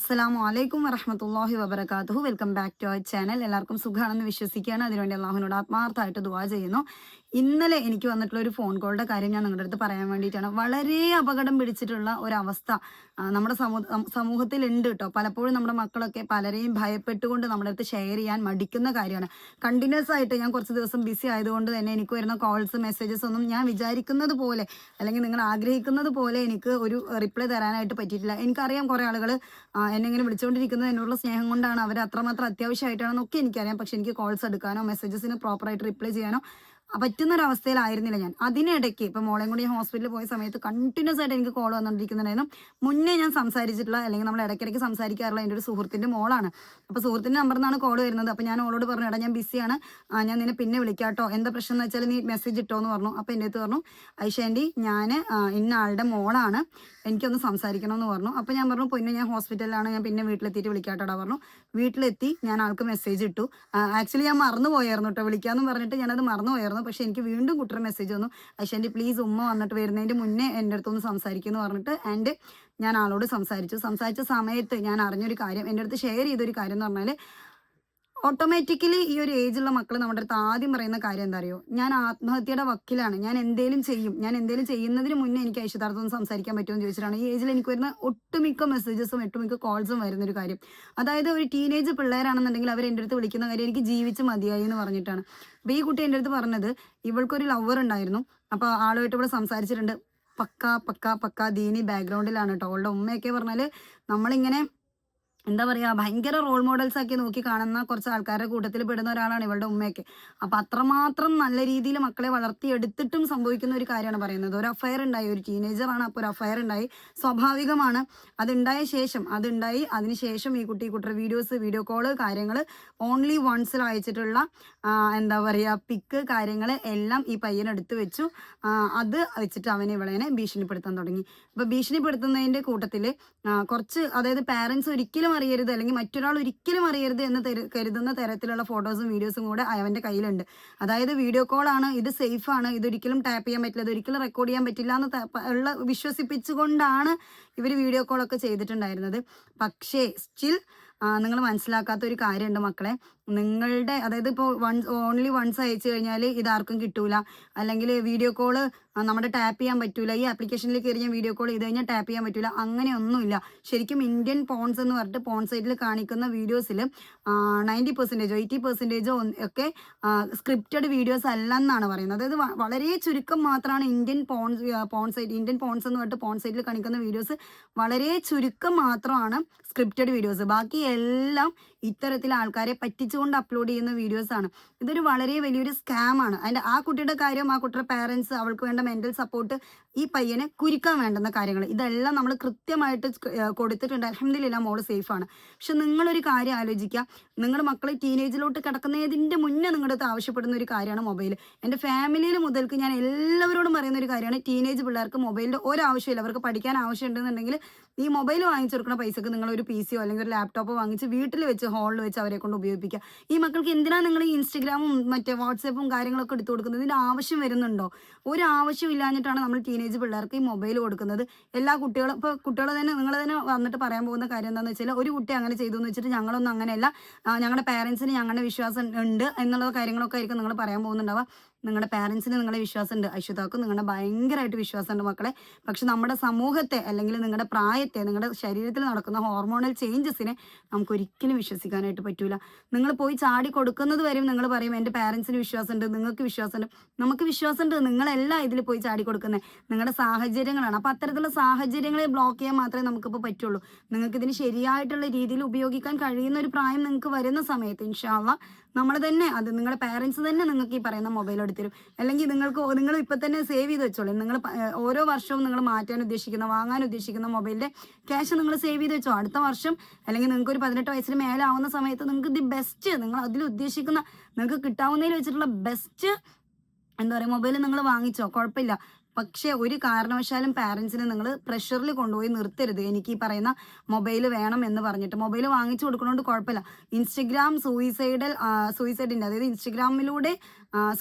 അസ്സലാമു അലൈക്കും വറഹമത്തല്ലാഹി വബർക്കാത്തു welcome back to our channel എല്ലാവർക്കും സുഖമാണെന്ന് വിശ്വസിക്കുകയാണ്. അതിനുവേണ്ടി അള്ളാഹുനോട് ആത്മാർത്ഥമായിട്ട് ദുവാ ചെയ്യുന്നു. ഇന്നലെ എനിക്ക് വന്നിട്ടുള്ള ഒരു ഫോൺ കോളുടെ കാര്യം ഞാൻ നിങ്ങളുടെ അടുത്ത് പറയാൻ വേണ്ടിയിട്ടാണ്. വളരെ അപകടം പിടിച്ചിട്ടുള്ള ഒരവസ്ഥ നമ്മുടെ സമൂഹ സമൂഹത്തിൽ ഉണ്ട് കേട്ടോ പലപ്പോഴും നമ്മുടെ മക്കളൊക്കെ പലരെയും ഭയപ്പെട്ടുകൊണ്ട് നമ്മുടെ അടുത്ത് ഷെയർ ചെയ്യാൻ മടിക്കുന്ന കാര്യമാണ്. കണ്ടിന്യൂസ് ആയിട്ട് ഞാൻ കുറച്ച് ദിവസം ബിസി ആയതുകൊണ്ട് തന്നെ എനിക്ക് വരുന്ന കോൾസ് മെസ്സേജസ് ഒന്നും ഞാൻ വിചാരിക്കുന്നത് പോലെ അല്ലെങ്കിൽ നിങ്ങൾ ആഗ്രഹിക്കുന്നത് പോലെ എനിക്ക് ഒരു റിപ്ലൈ തരാനായിട്ട് പറ്റിയിട്ടില്ല. എനിക്കറിയാം കുറേ ആളുകൾ എന്നെ ഇങ്ങനെ വിളിച്ചുകൊണ്ടിരിക്കുന്നത് എന്നോടുള്ള സ്നേഹം കൊണ്ടാണ്. അവർ അത്രമാത്രം അത്യാവശ്യമായിട്ടാണെന്നൊക്കെ എനിക്കറിയാം. പക്ഷെ എനിക്ക് കോൾസ് എടുക്കാനോ മെസ്സേജസിന് പ്രോപ്പറായിട്ട് റിപ്ലൈ ചെയ്യാനോ ആ പറ്റുന്ന ഒരു അവസ്ഥയിലായിരുന്നില്ല ഞാൻ. അതിനിടയ്ക്ക് ഇപ്പൊ മോളെയും കൂടി ഹോസ്പിറ്റലിൽ പോയ സമയത്ത് കണ്ടിന്യൂസ് ആയിട്ട് എനിക്ക് കോൾ വന്നുകൊണ്ടിരിക്കുന്നുണ്ടായിരുന്നു മുന്നേ ഞാൻ സംസാരിച്ചിട്ടുള്ള അല്ലെങ്കിൽ നമ്മൾ ഇടയ്ക്കിടയ്ക്ക് സംസാരിക്കാറുള്ള എന്റെ ഒരു സുഹൃത്തിന്റെ മോളാണ്. അപ്പോൾ സുഹൃത്തിന്റെ നമ്പറിൽ നിന്നാണ് കോൾ വരുന്നത്. അപ്പോൾ ഞാൻ ഓളോട് പറഞ്ഞു എടാ ഞാൻ ബിസിയാണ് ഞാൻ നിന്നെ പിന്നെ വിളിക്കാട്ടോ. എന്താ പ്രശ്നം എന്ന് വെച്ചാൽ നീ മെസ്സേജ് ഇട്ടോ എന്ന് പറഞ്ഞു. അപ്പോൾ എന്റെ അടുത്ത് പറഞ്ഞു ഐഷാന്റി ഞാൻ ഇന്ന ആളുടെ മോളാണ്. എനിക്കൊന്ന് സംസാരിക്കണം എന്ന് പറഞ്ഞു. അപ്പോൾ ഞാൻ പറഞ്ഞു പിന്നെ ഞാൻ ഹോസ്പിറ്റലിലാണ് ഞാൻ പിന്നെ വീട്ടിലെത്തിയിട്ട് വിളിക്കാട്ടോടാ പറഞ്ഞു. വീട്ടിലെത്തി ഞാൻ ആൾക്ക് മെസ്സേജ് ഇട്ടു. ആക്ച്വലി ഞാൻ മറന്നു പോയായിരുന്നു കേട്ടോ. വിളിക്കാമെന്ന് പറഞ്ഞിട്ട് ഞാനത് മറന്നു പോയായിരുന്നു പക്ഷേ എനിക്ക് വീണ്ടും കുട്ടിയുടെ മെസ്സേജ് വന്നു. ഐഷാന്റി പ്ലീസ് ഉമ്മ വന്നിട്ട് വരുന്നതിന്റെ മുന്നേ എന്റെ അടുത്തൊന്ന് സംസാരിക്കുമെന്ന് പറഞ്ഞിട്ട് ആൻഡ് ഞാൻ ആളോട് സംസാരിച്ചു. സംസാരിച്ച സമയത്ത് ഞാൻ അറിഞ്ഞൊരു കാര്യം എന്റെ അടുത്ത് ഷെയർ ചെയ്തൊരു കാര്യം എന്ന് പറഞ്ഞാൽ ഓട്ടോമാറ്റിക്കലി ഈ ഒരു ഏജുള്ള മക്കൾ നമ്മുടെ അടുത്ത് ആദ്യം പറയുന്ന കാര്യം എന്താ അറിയോ? ഞാൻ ആത്മഹത്യയുടെ വക്കിലാണ്. ഞാൻ എന്തേലും ചെയ്യും. ഞാൻ എന്തേലും ചെയ്യുന്നതിന് മുന്നേ എനിക്ക് ഐശ്വതാർത്ഥം സംസാരിക്കാൻ പറ്റുമെന്ന് ചോദിച്ചിട്ടാണ്. ഈ ഏജിൽ എനിക്ക് വരുന്ന ഒട്ടുമിക്ക മെസ്സേജസും ഒട്ടുമിക്ക കോൾസും വരുന്ന ഒരു കാര്യം. അതായത് ഒരു ടീനേജ് പിള്ളേരാണെന്നുണ്ടെങ്കിൽ അവർ എന്റെ അടുത്ത് വിളിക്കുന്ന കാര്യം എനിക്ക് ജീവിച്ച് മതിയായി എന്ന് പറഞ്ഞിട്ടാണ്. അപ്പോൾ ഈ കുട്ടി എന്റെ അടുത്ത് പറഞ്ഞത് ഇവൾക്കൊരു ലവർ ഉണ്ടായിരുന്നു. അപ്പോൾ ആളുമായിട്ട് ഇവിടെ സംസാരിച്ചിട്ടുണ്ട്. പക്ക പക്ക പക്ക ദീനി ബാക്ക്ഗ്രൗണ്ടിലാണ് കേട്ടോ അവളുടെ ഉമ്മയൊക്കെ പറഞ്ഞാൽ നമ്മളിങ്ങനെ എന്താ പറയാ ഭയങ്കര റോൾ മോഡൽസ് ആക്കി നോക്കി കാണുന്ന കുറച്ച് ആൾക്കാരുടെ കൂട്ടത്തിൽ പെടുന്ന ഒരാളാണ് ഇവളുടെ ഉമ്മയൊക്കെ. അപ്പൊ അത്രമാത്രം നല്ല രീതിയിൽ മക്കളെ വളർത്തിയെടുത്തിട്ടും സംഭവിക്കുന്ന ഒരു കാര്യമാണ് പറയുന്നത്. ഒരു അഫയർ ഉണ്ടായി ഒരു ടീനേജറാണ് അപ്പോൾ ഒരു അഫയർ ഉണ്ടായി. സ്വാഭാവികമാണ് അതുണ്ടായ ശേഷം അതുണ്ടായി. അതിനുശേഷം ഈ കുട്ടി കുട്ടിയുടെ വീഡിയോസ് വീഡിയോ കോൾ കാര്യങ്ങൾ ഓൺലി വൺസിൽ അയച്ചിട്ടുള്ള എന്താ പറയുക പിക്ക് കാര്യങ്ങൾ എല്ലാം ഈ പയ്യനെടുത്ത് വെച്ചു. അത് വെച്ചിട്ട് അവനെ ഇവളേനെ ഭീഷണിപ്പെടുത്താൻ തുടങ്ങി. അപ്പൊ ഭീഷണിപ്പെടുത്തുന്നതിന്റെ കൂട്ടത്തിൽ കുറച്ച് അതായത് പാരന്റ്സ് ഒരിക്കലും അറിയരുത്. അല്ലെങ്കിൽ മറ്റൊരാൾ ഒരിക്കലും അറിയരുത് എന്ന് കരുതുന്ന തരത്തിലുള്ള ഫോട്ടോസും വീഡിയോസും കൂടെ അവന്റെ കയ്യിലുണ്ട്. അതായത് വീഡിയോ കോൾ ആണ്. ഇത് സേഫ് ആണ്. ഇതൊരിക്കലും ടാപ്പ് ചെയ്യാൻ പറ്റില്ല. ഇതൊരിക്കലും റെക്കോർഡ് ചെയ്യാൻ പറ്റില്ല എന്ന് ഉള്ള വിശ്വസിപ്പിച്ചുകൊണ്ടാണ് ഇവർ വീഡിയോ കോളൊക്കെ ചെയ്തിട്ടുണ്ടായിരുന്നത്. പക്ഷേ സ്റ്റിൽ നിങ്ങൾ മനസ്സിലാക്കാത്ത ഒരു കാര്യമുണ്ട് മക്കളെ. നിങ്ങളുടെ അതായത് ഇപ്പോൾ വൺസ് ഓൺലി വൺസ് അയച്ചു കഴിഞ്ഞാൽ ഇതാർക്കും കിട്ടൂല. അല്ലെങ്കിൽ വീഡിയോ കോൾ നമ്മുടെ ടാപ്പ് ചെയ്യാൻ പറ്റൂല. ഈ ആപ്ലിക്കേഷനിൽ കയറി ഞാൻ വീഡിയോ കോൾ ചെയ്ത് കഴിഞ്ഞാൽ ടാപ്പ് ചെയ്യാൻ പറ്റൂല. അങ്ങനെയൊന്നുമില്ല. ശരിക്കും ഇന്ത്യൻ പോൺസ് എന്ന് പറഞ്ഞിട്ട് പോൺ സൈറ്റിൽ കാണിക്കുന്ന വീഡിയോസിൽ നയന്റി പെർസെന്റേജോ എയ്റ്റി പെർസെന്റേജോ ഒക്കെ സ്ക്രിപ്റ്റഡ് വീഡിയോസ് അല്ല എന്നാണ് പറയുന്നത്. അതായത് വളരെ ചുരുക്കം മാത്രമാണ് Indian porn porn site Indian porns എന്ന് പറഞ്ഞിട്ട് പോൺ സൈറ്റിൽ കാണിക്കുന്ന വീഡിയോസ് വളരെ ചുരുക്കം മാത്രമാണ് സ്ക്രിപ്റ്റഡ് വീഡിയോസ് ബാക്കി എല്ലാം ഇത്തരത്തിൽ ആൾക്കാരെ പറ്റിച്ചുകൊണ്ട് അപ്ലോഡ് ചെയ്യുന്ന വീഡിയോസ് ആണ്. ഇതൊരു വളരെ വലിയൊരു സ്കാം ആണ്. അതിന്റെ ആ കുട്ടിയുടെ കാര്യം ആ കുട്ടിയുടെ പാരൻസ് അവൾക്ക് വേണ്ട മെന്റൽ സപ്പോർട്ട് ഈ പയ്യനെ കുരുക്കാൻ വേണ്ടുന്ന കാര്യങ്ങൾ. ഇതെല്ലാം നമ്മൾ കൃത്യമായിട്ട് കൊടുത്തിട്ടുണ്ട്. അലഹമില്ല മോൾ സേഫാണ് പക്ഷെ നിങ്ങളൊരു കാര്യം ആലോചിക്കുക. നിങ്ങളുടെ മക്കളെ ടീനേജിലോട്ട് കിടക്കുന്നതിന്റെ മുന്നേ നിങ്ങളുടെ അടുത്ത് ആവശ്യപ്പെടുന്ന ഒരു കാര്യമാണ് മൊബൈൽ എന്റെ ഫാമിലിയിൽ മുതൽക്ക് ഞാൻ എല്ലാവരോടും പറയുന്ന ഒരു കാര്യമാണ്. ടീനേജ് പിള്ളേർക്ക് മൊബൈലിന്റെ ഒരാവശ്യമില്ല. അവർക്ക് പഠിക്കാൻ ആവശ്യമുണ്ടെന്നുണ്ടെങ്കിൽ ഈ മൊബൈൽ വാങ്ങിച്ചു കൊടുക്കുന്ന പൈസക്ക് നിങ്ങൾ ഒരു പി സിയോ അല്ലെങ്കിൽ ഒരു ലാപ്ടോപ്പോ വാങ്ങിച്ച് വീട്ടിൽ വെച്ച് ഹാളിൽ വെച്ച് അവരെ കൊണ്ട് ഉപയോഗിപ്പിക്കുക. ഈ മക്കൾക്ക് എന്തിനാണ് നിങ്ങൾ ഈ ഇൻസ്റ്റഗ്രാമും മറ്റേ വാട്സപ്പും കാര്യങ്ങളൊക്കെ എടുത്തു കൊടുക്കുന്നത്? ഇതിന്റെ ആവശ്യം വരുന്നുണ്ടോ? ഒരു ആവശ്യം ഇല്ലാഞ്ഞിട്ടാണ് നമ്മൾ ടീനേജ് പിള്ളേർക്ക് ഈ മൊബൈൽ കൊടുക്കുന്നത്. എല്ലാ കുട്ടികളും ഇപ്പോൾ കുട്ടികൾ തന്നെ നിങ്ങൾ തന്നെ വന്നിട്ട് പറയാൻ പോകുന്ന കാര്യം എന്താണെന്ന് വെച്ചാൽ ഒരു കുട്ടി അങ്ങനെ ചെയ്തു എന്ന് വെച്ചിട്ട് ഞങ്ങളൊന്നും അങ്ങനെയല്ല. ഞങ്ങളുടെ പേരൻസിന് ഞങ്ങളുടെ വിശ്വാസം ഉണ്ട് എന്നുള്ള കാര്യങ്ങളൊക്കെ ആയിരിക്കും നിങ്ങൾ പറയാൻ പോകുന്നുണ്ടാവുക. നിങ്ങളുടെ പാരൻസിന് നിങ്ങളെ വിശ്വാസമുണ്ട് അശ്വതാക്കും നിങ്ങളുടെ ഭയങ്കരമായിട്ട് വിശ്വാസമുണ്ട് മക്കളെ. പക്ഷെ നമ്മുടെ സമൂഹത്തെ അല്ലെങ്കിൽ നിങ്ങളുടെ പ്രായത്തെ നിങ്ങളുടെ ശരീരത്തിൽ നടക്കുന്ന ഹോർമോണൽ ചേഞ്ചസിനെ നമുക്ക് ഒരിക്കലും വിശ്വസിക്കാനായിട്ട് പറ്റൂല. നിങ്ങൾ പോയി ചാടി കൊടുക്കുന്നത് വരെയും നിങ്ങൾ പറയും എന്റെ പാരൻസിന് വിശ്വാസമുണ്ട് നിങ്ങൾക്ക് വിശ്വാസമുണ്ട് നമുക്ക് വിശ്വാസമുണ്ട് നിങ്ങളെല്ലാം ഇതിൽ പോയി ചാടി കൊടുക്കുന്നത് നിങ്ങളുടെ സാഹചര്യങ്ങളാണ്. അപ്പോൾ അത്തരത്തിലുള്ള സാഹചര്യങ്ങളെ ബ്ലോക്ക് ചെയ്യാൻ മാത്രമേ നമുക്കിപ്പോൾ പറ്റുള്ളൂ. നിങ്ങൾക്ക് ഇതിന് ശരിയായിട്ടുള്ള രീതിയിൽ ഉപയോഗിക്കാൻ കഴിയുന്ന ഒരു പ്രായം നിങ്ങൾക്ക് വരുന്ന സമയത്ത് ഇൻഷാല്ല നമ്മൾ തന്നെ അത് നിങ്ങളുടെ പാരൻസ് തന്നെ നിങ്ങൾക്ക് ഈ പറയുന്ന മൊബൈൽ എടുത്തരും. അല്ലെങ്കിൽ നിങ്ങൾക്ക് നിങ്ങൾ ഇപ്പം തന്നെ സേവ് ചെയ്ത് വെച്ചോളൂ. നിങ്ങൾ ഓരോ വർഷവും നിങ്ങൾ മാറ്റാൻ ഉദ്ദേശിക്കുന്ന വാങ്ങാൻ ഉദ്ദേശിക്കുന്ന മൊബൈലിന്റെ ക്യാഷ് നിങ്ങൾ സേവ് ചെയ്ത് വെച്ചോ. അടുത്ത വർഷം അല്ലെങ്കിൽ നിങ്ങൾക്ക് ഒരു പതിനെട്ട് വയസ്സിന് മേലെ ആവുന്ന സമയത്ത് നിങ്ങൾക്ക് ദി ബെസ്റ്റ് നിങ്ങൾ അതിൽ ഉദ്ദേശിക്കുന്ന നിങ്ങൾക്ക് കിട്ടാവുന്നതിൽ വെച്ചിട്ടുള്ള ബെസ്റ്റ് എന്താ പറയുക മൊബൈൽ നിങ്ങൾ വാങ്ങിച്ചോ. കുഴപ്പമില്ല. പക്ഷേ ഒരു കാരണവശാലും പാരന്റ്സിനെ നിങ്ങൾ പ്രഷറിൽ കൊണ്ടുപോയി നിർത്തരുത്. എനിക്ക് ഈ പറയുന്ന മൊബൈൽ വേണം എന്ന് പറഞ്ഞിട്ട്. മൊബൈൽ വാങ്ങിച്ചു കൊടുക്കണോണ്ട് കുഴപ്പമില്ല. ഇൻസ്റ്റഗ്രാം സൂയിസൈഡൽ സൂയിസൈഡിന്റെ അതായത് ഇൻസ്റ്റഗ്രാമിലൂടെ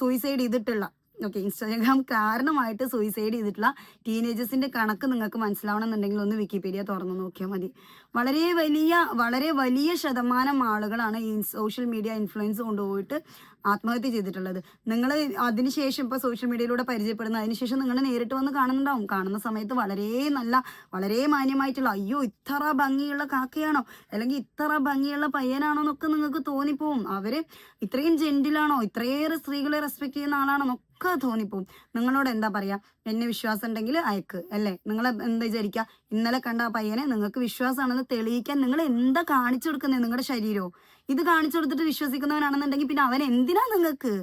സൂയിസൈഡ് ചെയ്തിട്ടുള്ള ഓക്കെ ഇൻസ്റ്റാഗ്രാം കാരണമായിട്ട് സൂയിസൈഡ് ചെയ്തിട്ടുള്ള ടീനേജേഴ്സിന്റെ കണക്ക് നിങ്ങൾക്ക് മനസ്സിലാവണമെന്നുണ്ടെങ്കിൽ ഒന്ന് വിക്കിപീഡിയ തുറന്നു നോക്കിയാൽ മതി. വളരെ വലിയ വളരെ വലിയ ശതമാനം ആളുകളാണ് ഈ സോഷ്യൽ മീഡിയ ഇൻഫ്ലുവൻസ് കൊണ്ടുപോയിട്ട് ആത്മഹത്യ ചെയ്തിട്ടുള്ളത്. നിങ്ങൾ അതിനുശേഷം ഇപ്പോൾ സോഷ്യൽ മീഡിയയിലൂടെ പരിചയപ്പെടുന്ന അതിനുശേഷം നിങ്ങൾ നേരിട്ട് വന്ന് കാണുന്നുണ്ടാവും. കാണുന്ന സമയത്ത് വളരെ നല്ല വളരെ മാന്യമായിട്ടുള്ള അയ്യോ ഇത്ര ഭംഗിയുള്ള കാക്കയാണോ? അല്ലെങ്കിൽ ഇത്ര ഭംഗിയുള്ള പയ്യനാണോ എന്നൊക്കെ നിങ്ങൾക്ക് തോന്നിപ്പോവും. അവർ ഇത്രയും ജെന്റിലാണോ ഇത്രയേറെ സ്ത്രീകളെ റെസ്പെക്ട് ചെയ്യുന്ന ആളാണോ എന്നൊക്കെ തോന്നിപ്പോവും. നിങ്ങളോട് എന്താ പറയാ? എന്നെ വിശ്വാസം ഉണ്ടെങ്കിൽ അയക്ക് അല്ലേ? നിങ്ങൾ എന്താ വിചാരിക്കുക ഇന്നലെ കണ്ട ആ പയ്യനെ നിങ്ങൾക്ക് വിശ്വാസമാണെന്ന് തെളിയിക്കാൻ നിങ്ങൾ എന്താ കാണിച്ചു കൊടുക്കുന്നത് നിങ്ങളുടെ ശരീരവും? ഇത് കാണിച്ചു കൊടുത്തിട്ട് വിശ്വസിക്കുന്നവനാണെന്നുണ്ടെങ്കിൽ പിന്നെ അവൻ എന്തിനാ നിങ്ങൾക്ക്?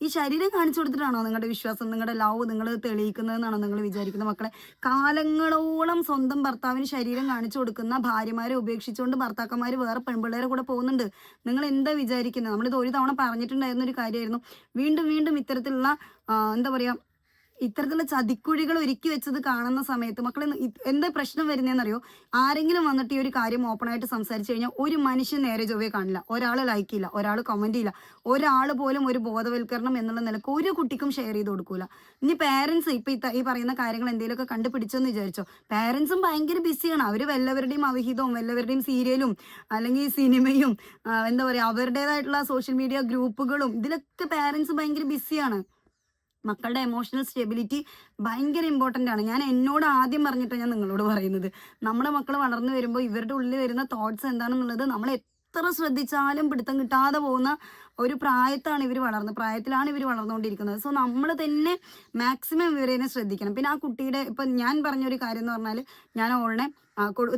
ഈ ശരീരം കാണിച്ചു കൊടുത്തിട്ടാണോ നിങ്ങളുടെ വിശ്വാസം നിങ്ങളുടെ ലവ് നിങ്ങൾ തെളിയിക്കുന്നതെന്നാണോ നിങ്ങൾ വിചാരിക്കുന്നത് മക്കളെ? കാലങ്ങളോളം സ്വന്തം ഭർത്താവിന് ശരീരം കാണിച്ചു കൊടുക്കുന്ന ഭാര്യമാരെ ഉപേക്ഷിച്ചുകൊണ്ട് ഭർത്താക്കന്മാർ വേറെ പെൺപിള്ളേരെ കൂടെ പോകുന്നുണ്ട്. നിങ്ങൾ എന്താ വിചാരിക്കുന്നത്? നമ്മളിത് ഒരു തവണ പറഞ്ഞിട്ടുണ്ടായിരുന്ന ഒരു കാര്യമായിരുന്നു. വീണ്ടും വീണ്ടും ഇത്തരത്തിലുള്ള എന്താ പറയുക ഇത്തരത്തിലുള്ള ചതിക്കുഴികൾ ഒരുക്കി വെച്ചത് കാണുന്ന സമയത്ത് മക്കളെ എന്താ പ്രശ്നം വരുന്നതെന്നറിയോ ആരെങ്കിലും വന്നിട്ട് ഈ ഒരു കാര്യം ഓപ്പൺ ആയിട്ട് സംസാരിച്ചു കഴിഞ്ഞാൽ ഒരു മനുഷ്യൻ നേരെ ചൊവ്വേ കാണില്ല. ഒരാൾ ലൈക്ക് ചെയ്യില്ല ഒരാൾ കമന്റ് ചെയ്യില്ല ഒരാൾ പോലും ഒരു ബോധവൽക്കരണം എന്നുള്ള നിലയ്ക്ക് ഒരു കുട്ടിക്കും ഷെയർ ചെയ്ത് കൊടുക്കൂല. ഇനി പേരൻസ് ഇപ്പൊ ഈ പറയുന്ന കാര്യങ്ങൾ എന്തെങ്കിലുമൊക്കെ കണ്ടുപിടിച്ചെന്ന് വിചാരിച്ചോ? പേരൻസും ഭയങ്കര ബിസിയാണ് അവർ വല്ലവരുടെയും അവിഹിതവും വല്ലവരുടെയും സീരിയലും അല്ലെങ്കിൽ സിനിമയും എന്താ പറയാ അവരുടേതായിട്ടുള്ള സോഷ്യൽ മീഡിയ ഗ്രൂപ്പുകളും ഇതിലൊക്കെ പേരൻസ് ഭയങ്കര ബിസിയാണ് മക്കളുടെ എമോഷണൽ സ്റ്റെബിലിറ്റി ഭയങ്കര ഇമ്പോർട്ടന്റ് ആണ്. ഞാൻ എന്നോട് ആദ്യം പറഞ്ഞിട്ടാണ് ഞാൻ നിങ്ങളോട് പറയുന്നത്. നമ്മുടെ മക്കൾ വളർന്നു വരുമ്പോൾ ഇവരുടെ ഉള്ളിൽ വരുന്ന തോട്ട്സ് എന്താണെന്നുള്ളത് നമ്മൾ എത്ര ശ്രദ്ധിച്ചാലും പിടുത്തം കിട്ടാതെ പോകുന്ന ഒരു പ്രായത്താണ് ഇവർ വളർന്ന് പ്രായത്തിലാണ് ഇവർ വളർന്നുകൊണ്ടിരിക്കുന്നത്. സോ നമ്മൾ തന്നെ മാക്സിമം ഇവരെ ശ്രദ്ധിക്കണം. പിന്നെ ആ കുട്ടിയുടെ ഇപ്പം ഞാൻ പറഞ്ഞൊരു കാര്യം എന്ന് പറഞ്ഞാൽ ഞാൻ ഓളിനെ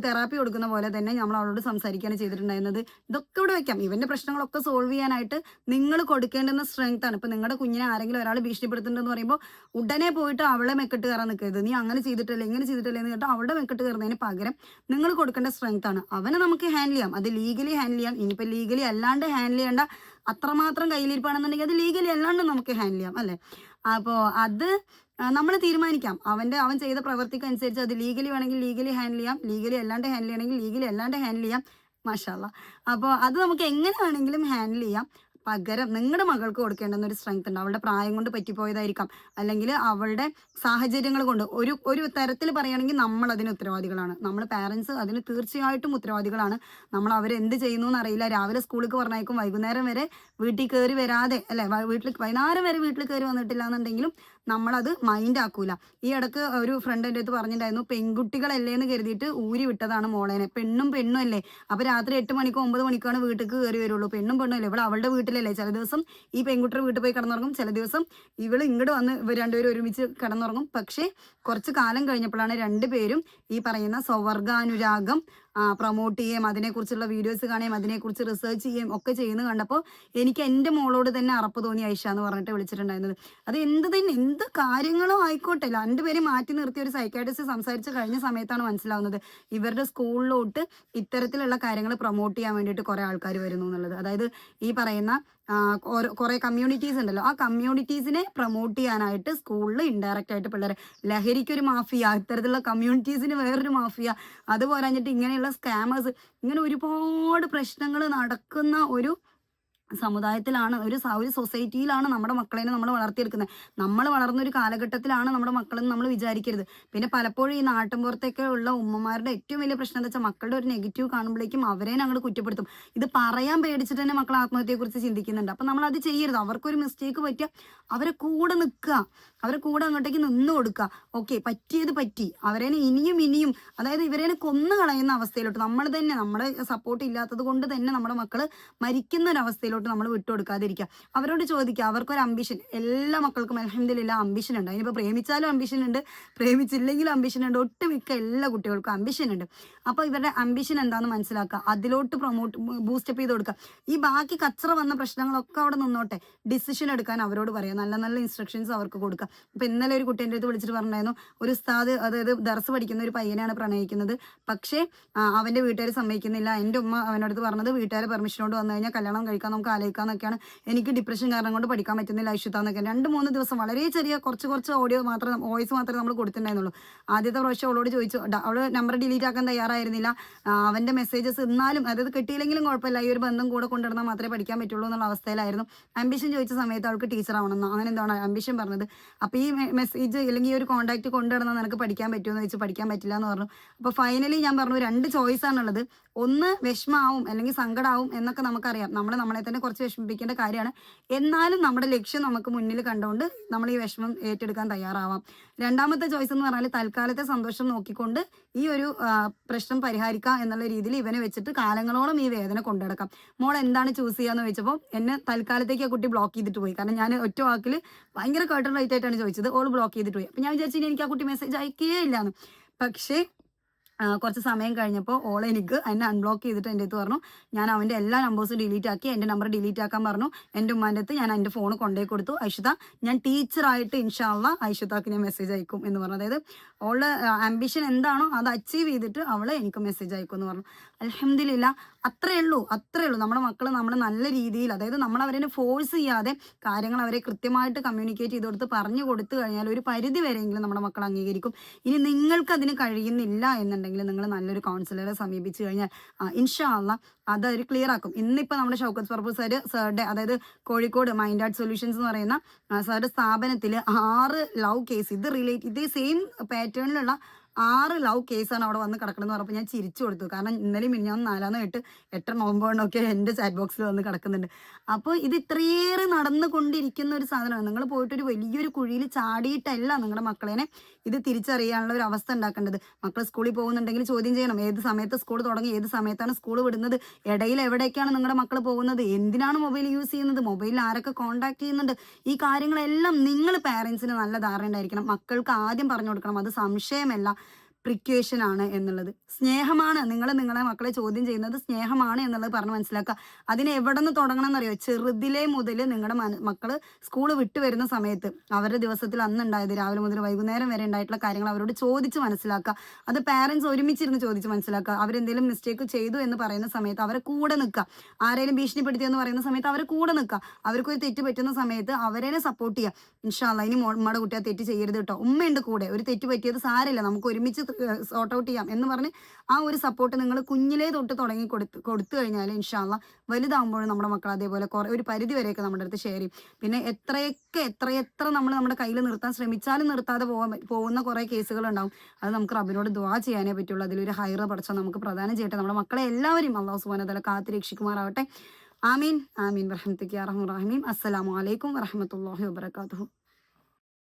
തെറാപ്പി കൊടുക്കുന്ന പോലെ തന്നെ നമ്മൾ അവളോട് സംസാരിക്കുകയാണ് ചെയ്തിട്ടുണ്ടായിരുന്നത്. ഇതൊക്കെ ഇവിടെ വെക്കാം. ഇവന്റെ പ്രശ്നങ്ങളൊക്കെ സോൾവ് ചെയ്യാനായിട്ട് നിങ്ങൾ കൊടുക്കേണ്ടുന്ന സ്ട്രെങ്ത് ആണ്. ഇപ്പൊ നിങ്ങളുടെ കുഞ്ഞിനെ ആരെങ്കിലും ഒരാൾ ഭീഷണിപ്പെടുത്തുന്നുണ്ടെന്ന് പറയുമ്പോൾ ഉടനെ പോയിട്ട് അവളെ മെക്കെട്ട് കയറാൻ നിൽക്കരുത്. നീ അങ്ങനെ ചെയ്തിട്ടില്ല ഇങ്ങനെ ചെയ്തിട്ടില്ല എന്ന് കേട്ടോ അവളുടെ മെക്കെട്ട് കയറുന്നതിന് പകരം നിങ്ങൾ കൊടുക്കേണ്ട സ്ട്രെങ്ത് ആണ്. അവനെ നമുക്ക് ഹാൻഡിൽ ചെയ്യാം. അത് ലീഗലി ഹാൻഡിൽ ചെയ്യാം. ഇനിയിപ്പോ ലീഗലി അല്ലാണ്ട് ഹാൻഡിൽ ചെയ്യേണ്ട അത്രമാത്രം കയ്യിലിരിപ്പാണെന്നുണ്ടെങ്കിൽ അത് ലീഗലി അല്ലാണ്ട് നമുക്ക് ഹാൻഡിൽ ചെയ്യാം അല്ലേ? അപ്പോൾ അത് നമ്മൾ തീരുമാനിക്കാം. അവന്റെ അവൻ ചെയ്ത പ്രവർത്തിക്ക് അനുസരിച്ച് അത് ലീഗലി വേണമെങ്കിൽ ലീഗലി ഹാൻഡിൽ ചെയ്യാം ലീഗലി അല്ലാണ്ട് ഹാൻഡിൽ ചെയ്യണമെങ്കിൽ ലീഗലി അല്ലാണ്ട് ഹാൻഡിൽ ചെയ്യാം മാഷാല്ല അപ്പോൾ അത് നമുക്ക് എങ്ങനെ വേണമെങ്കിലും ഹാൻഡിൽ ചെയ്യാം. പകരം നിങ്ങളുടെ മകൾക്ക് കൊടുക്കേണ്ടുന്ന ഒരു സ്ട്രെങ്ത് ഉണ്ട്. അവളുടെ പ്രായം കൊണ്ട് പറ്റിപ്പോയതായിരിക്കാം. അല്ലെങ്കിൽ അവളുടെ സാഹചര്യങ്ങൾ കൊണ്ട് ഒരു ഒരു തരത്തിൽ പറയുകയാണെങ്കിൽ നമ്മൾ അതിന് ഉത്തരവാദികളാണ്. നമ്മൾ പാരൻസ് അതിന് തീർച്ചയായിട്ടും ഉത്തരവാദികളാണ്. നമ്മൾ അവരെന്ത് ചെയ്യുന്നു എന്നറിയില്ല. രാവിലെ സ്കൂളിൽ പറഞ്ഞേക്കും വൈകുന്നേരം വരെ വീട്ടിൽ കയറി വരാതെ അല്ലെ വീട്ടിൽ വൈകുന്നേരം വരെ വീട്ടിൽ കയറി വന്നിട്ടില്ല എന്നുണ്ടെങ്കിലും നമ്മളത് മൈൻഡ് ആക്കൂല ഈ ഇടയ്ക്ക് ഒരു ഫ്രണ്ട് എന്റെ അടുത്ത് പറഞ്ഞിട്ടുണ്ടായിരുന്നു പെൺകുട്ടികളല്ലേ എന്ന് കരുതിയിട്ട് ഊരി വിട്ടതാണ് മോളേനെ. പെണ്ണും പെണ്ണും അല്ലേ? അപ്പൊ രാത്രി എട്ട് മണിക്കോ ഒമ്പത് മണിക്കാണ് വീട്ടിൽ കയറി വരുള്ളൂ. പെണ്ണും പെണ്ണും അല്ലേ? ഇവിടെ അവളുടെ വീട്ടിലല്ലേ? ചില ദിവസം ഈ പെൺകുട്ടിയുടെ വീട്ടിൽ പോയി കിടന്നുറങ്ങും. ചില ദിവസം ഇവൾ ഇങ്ങോട്ട് വന്ന് ഇവർ രണ്ടുപേരും ഒരുമിച്ച് കിടന്നുറങ്ങും. പക്ഷേ കുറച്ച് കാലം കഴിഞ്ഞപ്പോഴാണ് രണ്ടുപേരും ഈ പറയുന്ന സ്വവർഗാനുരാഗം പ്രൊമോട്ട് ചെയ്യുകയും അതിനെക്കുറിച്ചുള്ള വീഡിയോസ് കാണുകയും അതിനെക്കുറിച്ച് റിസർച്ച് ചെയ്യുകയും ഒക്കെ ചെയ്യുന്നത് കണ്ടപ്പോൾ എനിക്ക് എന്റെ മോളോട് തന്നെ അറപ്പ് തോന്നി ഐഷ എന്ന് പറഞ്ഞിട്ട് വിളിച്ചിട്ടുണ്ടായിരുന്നത്. അത് എന്ത് തന്നെ എന്ത് കാര്യങ്ങളോ ആയിക്കോട്ടെ രണ്ടുപേരും മാറ്റി നിർത്തി ഒരു സൈക്കാട്രിസ്റ്റ് സംസാരിച്ച് കഴിഞ്ഞ സമയത്താണ് മനസ്സിലാവുന്നത്. ഇവരുടെ സ്കൂളിലോട്ട് ഇത്തരത്തിലുള്ള കാര്യങ്ങൾ പ്രൊമോട്ട് ചെയ്യാൻ വേണ്ടിയിട്ട് കുറേ ആൾക്കാർ വരുന്നു എന്നുള്ളത്. അതായത് ഈ പറയുന്ന കുറേ കമ്മ്യൂണിറ്റീസ് ഉണ്ടല്ലോ. ആ കമ്മ്യൂണിറ്റീസിനെ പ്രൊമോട്ട് ചെയ്യാനായിട്ട് സ്കൂളിൽ ഇൻഡയറക്റ്റ് ആയിട്ട് പിള്ളേരെ ലഹരിക്കൊരു മാഫിയ ഇത്തരത്തിലുള്ള കമ്മ്യൂണിറ്റീസിന് വേറൊരു മാഫിയ അത് പോരാഞ്ഞിട്ട് ഇങ്ങനെയുള്ള സ്കാമേഴ്സ് ഇങ്ങനെ ഒരുപാട് പ്രശ്നങ്ങൾ നടക്കുന്ന ഒരു സമുദായത്തിലാണ് ഒരു ഒരു സൊസൈറ്റിയിലാണ് നമ്മുടെ മക്കളെ നമ്മൾ വളർത്തിയെടുക്കുന്നത്. നമ്മൾ വളർന്ന ഒരു കാലഘട്ടത്തിലാണ് നമ്മുടെ മക്കളെന്ന് നമ്മൾ വിചാരിക്കരുത്. പിന്നെ പലപ്പോഴും ഈ നാട്ടിൻപുറത്തൊക്കെ ഉള്ള ഉമ്മമാരുടെ ഏറ്റവും വലിയ പ്രശ്നം എന്താ വെച്ചാൽ മക്കളുടെ ഒരു നെഗറ്റീവ് കാണുമ്പോഴേക്കും അവരെ ഞങ്ങൾ കുറ്റപ്പെടുത്തും. ഇത് പറയാൻ പേടിച്ചിട്ട് തന്നെ മക്കൾ ആത്മഹത്യയെക്കുറിച്ച് ചിന്തിക്കുന്നുണ്ട്. അപ്പം നമ്മൾ അത് ചെയ്യരുത്. അവർക്കൊരു മിസ്റ്റേക്ക് പറ്റിയ അവരെ കൂടെ നിൽക്കുക. അവരെ കൂടെ അങ്ങോട്ടേക്ക് നിന്ന് കൊടുക്കുക. ഓക്കെ പറ്റിയത് പറ്റി. അവരെ ഇനിയും ഇനിയും അതായത് ഇവരെ കൊന്നു കളയുന്ന അവസ്ഥയിലോട്ട്. നമ്മൾ തന്നെ നമ്മുടെ സപ്പോർട്ട് ഇല്ലാത്തത് കൊണ്ട് തന്നെ നമ്മുടെ മക്കൾ മരിക്കുന്ന ഒരു അവസ്ഥയിലോട്ട് നമ്മൾ വിട്ടുകൊടുക്കാതിരിക്കുക. അവരോട് ചോദിക്കുക. അവർക്കൊരു അംബിഷൻ എല്ലാ മക്കൾക്കും അലഹമില്ല അംബിഷൻ ഉണ്ട്. അതിനിപ്പോൾ പ്രേമിച്ചാലും അംബിഷൻ ഉണ്ട്. പ്രേമിച്ചില്ലെങ്കിലും അംബിഷൻ ഉണ്ട്. ഒട്ടുമിക്ക എല്ലാ കുട്ടികൾക്കും അംബിഷൻ ഉണ്ട്. അപ്പോൾ ഇവരുടെ അംബിഷൻ എന്താണെന്ന് മനസ്സിലാക്കുക. അതിലോട്ട് പ്രൊമോട്ട് ബൂസ്റ്റപ്പ് ചെയ്ത് കൊടുക്കുക. ഈ ബാക്കി കച്ചറ വന്ന പ്രശ്നങ്ങളൊക്കെ അവിടെ നിന്നോട്ടെ. ഡിസിഷൻ എടുക്കാൻ അവരോട് പറയാം. നല്ല നല്ല ഇൻസ്ട്രക്ഷൻസ് അവർക്ക് കൊടുക്കുക. ഇപ്പം ഇന്നലെ ഒരു കുട്ടി എന്റെ അടുത്ത് വിളിച്ചിട്ട് പറഞ്ഞായിരുന്നു. ഒരു ഉസ്താദ് അതായത് ദർസ് പഠിക്കുന്ന ഒരു പയ്യനാണ് പ്രണയിക്കുന്നത്. പക്ഷേ അവന്റെ വീട്ടുകാർ സമ്മതിക്കുന്നില്ല. എന്റെ ഉമ്മ അവനടുത്ത് പറഞ്ഞത് വീട്ടുകാരെ പെർമിഷനോട് വന്നു കഴിഞ്ഞാൽ കല്യാണം കഴിക്കാൻ നമുക്ക് നമുക്ക് ആലോചിക്കാന്നൊക്കെയാണ് എനിക്ക് ഡിപ്രഷൻ കാരണം കൊണ്ട് പഠിക്കാൻ പറ്റുന്നില്ല ഐഷുത്താന്നൊക്കെ രണ്ട് മൂന്ന് ദിവസം വളരെ ചെറിയ കുറച്ച് കുറച്ച് ഓഡിയോ മാത്രം വോയിസ് മാത്രമേ നമ്മൾ കൊടുത്തിട്ടുണ്ടായിരുന്നുള്ളൂ. ആദ്യത്തെ പ്രാവശ്യം അവളോട് ചോദിച്ചു അവൾ നമ്പർ ഡിലീറ്റ് ആക്കാൻ തയ്യാറായിരുന്നില്ല. അവന്റെ മെസ്സേജസ് എന്നാലും അതായത് കിട്ടിയില്ലെങ്കിലും കുഴപ്പമില്ല. ഈ ഒരു ബന്ധം കൂടെ കൊണ്ടുവന്നാൽ മാത്രമേ പഠിക്കാൻ പറ്റുള്ളൂ എന്നുള്ള അവസ്ഥയിലായിരുന്നു. ആംബിഷൻ ചോദിച്ച സമയത്ത് അവൾക്ക് ടീച്ചർ ആവണമെന്നോ. അങ്ങനെ എന്താണ് ആംബിഷൻ പറഞ്ഞത്? അപ്പോൾ ഈ മെസ്സേജ് അല്ലെങ്കിൽ ഈ ഒരു കോൺടാക്ട് കൊണ്ടുവന്നാൽ നിനക്ക് പഠിക്കാൻ പറ്റുമോ എന്ന് ചോദിച്ചു. പഠിക്കാൻ പറ്റില്ല എന്ന് പറഞ്ഞു. അപ്പോൾ ഫൈനലി ഞാൻ പറഞ്ഞു രണ്ട് ചോയ്സ് ആണുള്ളത്. ഒന്ന് വിഷമാവും അല്ലെങ്കിൽ സങ്കടമാവും എന്നൊക്കെ നമുക്കറിയാം. നമ്മൾ നമ്മളെ തന്നെ കുറച്ച് വിഷമിപ്പിക്കേണ്ട കാര്യമാണ്. എന്നാലും നമ്മുടെ ലക്ഷ്യം നമുക്ക് മുന്നിൽ കണ്ടുകൊണ്ട് നമ്മൾ ഈ വിഷമം ഏറ്റെടുക്കാൻ തയ്യാറാവാം. രണ്ടാമത്തെ ചോയ്സ് എന്ന് പറഞ്ഞാൽ തൽക്കാലത്തെ സന്തോഷം നോക്കിക്കൊണ്ട് ഈ ഒരു പ്രശ്നം പരിഹരിക്കാം എന്നുള്ള രീതിയിൽ ഇവനെ വെച്ചിട്ട് കാലങ്ങളോളം ഈ വേദന കൊണ്ടുനടക്കാം മോൾ എന്താണ് ചൂസ് ചെയ്യാന്ന് ചോദിച്ചപ്പോൾ എന്നെ തൽക്കാലത്തേക്ക് ആ കുട്ടി ബ്ലോക്ക് ചെയ്തിട്ട് പോയി. കാരണം ഞാൻ ഒറ്റ വാക്കിൽ ഭയങ്കര കേട്ടൺ റൈറ്റ് ആയിട്ടാണ് ചോദിച്ചത്. ഓൾ ബ്ലോക്ക് ചെയ്തിട്ട് പോയി. അപ്പം ഞാൻ വിചാരിച്ചു എനിക്ക് ആ കുട്ടി മെസ്സേജ് അയക്കേ ഇല്ലാന്ന്. പക്ഷേ കുറച്ച് സമയം കഴിഞ്ഞപ്പോൾ ഓൾ എനിക്ക് എന്നെ അൺബ്ലോക്ക് ചെയ്തിട്ട് എന്റെ അടുത്ത് പറഞ്ഞു ഞാൻ അവന്റെ എല്ലാ നമ്പേഴ്സും ഡിലീറ്റ് ആക്കി എന്റെ നമ്പർ ഡിലീറ്റ് ആക്കാൻ പറഞ്ഞു. എന്റെ ഉമ്മാന്റെ അടുത്ത് ഞാൻ എന്റെ ഫോൺ കൊണ്ടുപോയി കൊടുത്തു. ഐഷിത ഞാൻ ടീച്ചറായിട്ട് ഇൻഷാള്ള ഐഷിതാക്ക് ഞാൻ മെസ്സേജ് അയക്കും എന്ന് പറഞ്ഞു. അതായത് ഓളുടെ ആംബിഷൻ എന്താണോ അത് അച്ചീവ് ചെയ്തിട്ട് അവൾ എനിക്ക് മെസ്സേജ് അയക്കും എന്ന് പറഞ്ഞു. അലഹമില്ല അത്രേ ഉള്ളൂ അത്രേ ഉള്ളൂ നമ്മുടെ മക്കൾ നമ്മൾ നല്ല രീതിയിൽ അതായത് നമ്മൾ അവരെ ഫോഴ്സ് ചെയ്യാതെ കാര്യങ്ങൾ അവരെ കൃത്യമായിട്ട് കമ്മ്യൂണിക്കേറ്റ് ചെയ്ത് കൊടുത്ത് പറഞ്ഞു കൊടുത്തു കഴിഞ്ഞാൽ ഒരു പരിധി വരെയെങ്കിലും നമ്മുടെ മക്കൾ അംഗീകരിക്കും. ഇനി നിങ്ങൾക്ക് അതിന് കഴിയുന്നില്ല എന്നുണ്ടെങ്കിൽ നിങ്ങൾ നല്ലൊരു കൗൺസിലറെ സമീപിച്ചു കഴിഞ്ഞാൽ ഇൻഷാ അല്ല അത് അവർ ക്ലിയർ ആക്കും. ഇന്നിപ്പോൾ നമ്മുടെ ഷൗക്കത്ത് പ്രഭു സാർ സാറുടെ അതായത് കോഴിക്കോട് മൈൻഡ് ആർട്ട് സൊല്യൂഷൻസ് എന്ന് പറയുന്ന സാറുടെ സ്ഥാപനത്തിൽ ആറ് ലവ് കേസ് ഇത് റിലേറ്റ് ഇതേ സെയിം പാറ്റേണിലുള്ള ആറ് ലവ് കേസാണ് അവിടെ വന്ന് കിടക്കണമെന്ന് പറഞ്ഞപ്പോൾ ഞാൻ ചിരിച്ചു കൊടുത്തു. കാരണം ഇന്നലെ മിനിഞ്ഞാന്ന് നാലാന്ന് എട്ട് എട്ട് നോമ്പോണ്ടൊക്കെ എന്റെ ചാറ്റ് ബോക്സിൽ വന്ന് കിടക്കുന്നുണ്ട്. അപ്പോൾ ഇത് ഇത്രയേറെ നടന്നുകൊണ്ടിരിക്കുന്ന ഒരു സാധനമാണ്. നിങ്ങൾ പോയിട്ടൊരു വലിയൊരു കുഴിയിൽ ചാടിയിട്ടല്ല നിങ്ങളുടെ മക്കളെ ഇത് തിരിച്ചറിയാനുള്ള ഒരു അവസ്ഥ ഉണ്ടാക്കേണ്ടത്. മക്കൾ സ്കൂളിൽ പോകുന്നുണ്ടെങ്കിൽ ചോദ്യം ചെയ്യണം. ഏത് സമയത്ത് സ്കൂൾ തുടങ്ങി ഏത് സമയത്താണ് സ്കൂൾ വിടുന്നത് ഇടയിൽ എവിടേക്കാണ് നിങ്ങളുടെ മക്കൾ പോകുന്നത് എന്തിനാണ് മൊബൈൽ യൂസ് ചെയ്യുന്നത് മൊബൈലിൽ ആരൊക്കെ കോൺടാക്ട് ചെയ്യുന്നുണ്ട് ഈ കാര്യങ്ങളെല്ലാം നിങ്ങൾ പാരൻസിന് നല്ല ധാരണ ഉണ്ടായിരിക്കണം. മക്കൾക്ക് ആദ്യം പറഞ്ഞു കൊടുക്കണം. അത് സംശയമല്ല. പ്രിക്വേഷൻ ആണ് എന്നുള്ളത്. സ്നേഹമാണ്. നിങ്ങൾ നിങ്ങളെ മക്കളെ ചോദ്യം ചെയ്യുന്നത് സ്നേഹമാണ് എന്നുള്ളത് പറഞ്ഞ് മനസ്സിലാക്കുക. അതിന് എവിടെ നിന്ന് തുടങ്ങണം എന്നറിയോ ചെറുതിലെ മുതൽ നിങ്ങളുടെ മക്കൾ സ്കൂൾ വിട്ടു വരുന്ന സമയത്ത് അവരുടെ ദിവസത്തിൽ അന്നുണ്ടായത് രാവിലെ മുതൽ വൈകുന്നേരം വരെ ഉണ്ടായിട്ടുള്ള കാര്യങ്ങൾ അവരോട് ചോദിച്ച് മനസ്സിലാക്കുക. അത് പാരൻസ് ഒരുമിച്ചിരുന്ന് ചോദിച്ച് മനസ്സിലാക്കുക. അവരെന്തെങ്കിലും മിസ്റ്റേക്ക് ചെയ്തു എന്ന് പറയുന്ന സമയത്ത് അവരെ കൂടെ നിൽക്കുക. ആരെങ്കിലും ഭീഷണിപ്പെടുത്തി എന്ന് പറയുന്ന സമയത്ത് അവരെ കൂടെ നിൽക്കുക. അവർക്കൊരു തെറ്റ് പറ്റുന്ന സമയത്ത് അവരെ സപ്പോർട്ട് ചെയ്യുക. ഇൻഷാല്ല ഇനി മോ- ഉമ്മയുടെ കുട്ടി തെറ്റ് ചെയ്യരുത് കേട്ടോ. ഉമ്മയുണ്ട് കൂടെ. ഒരു തെറ്റ് പറ്റിയത് സാരമില്ല. നമുക്ക് ഒരുമിച്ച് സോർട്ട് ഔട്ട് ചെയ്യാം എന്ന് പറഞ്ഞ് ആ ഒരു സപ്പോർട്ട് നിങ്ങൾ കുഞ്ഞിലേ തൊട്ട് തുടങ്ങി കൊടുത്ത് കൊടുത്തു കഴിഞ്ഞാൽ ഇൻഷാല്ല വലുതാകുമ്പോഴും നമ്മുടെ മക്കൾ അതേപോലെ കുറേ ഒരു പരിധി വരെയൊക്കെ നമ്മുടെ അടുത്ത് ഷെയർ ചെയ്യും. പിന്നെ എത്രയൊക്കെ എത്രയെത്ര നമ്മൾ നമ്മുടെ കയ്യിൽ നിർത്താൻ ശ്രമിച്ചാലും നിർത്താതെ പോകാൻ പോകുന്ന കുറേ കേസുകൾ ഉണ്ടാവും അത് നമുക്ക് റബിനോട് ദുവാ ചെയ്യാനേ പറ്റുള്ളൂ. അതിലൊരു ഹൈറ പഠിച്ചാൽ നമുക്ക് പ്രധാനം ചെയ്യട്ടെ. നമ്മുടെ മക്കളെ എല്ലാവരും അള്ളാഹു സുബാനതല കാത്ത് രക്ഷിക്കുമാറാവട്ടെ ആമീൻ. ആമീൻ. വറഹമത്തുക്ക് അറഹമുറാഹിമീൻ അസ്സലാമു അലൈക്കും വറഹമത്തല്ലാഹി വബർക്കാത്തു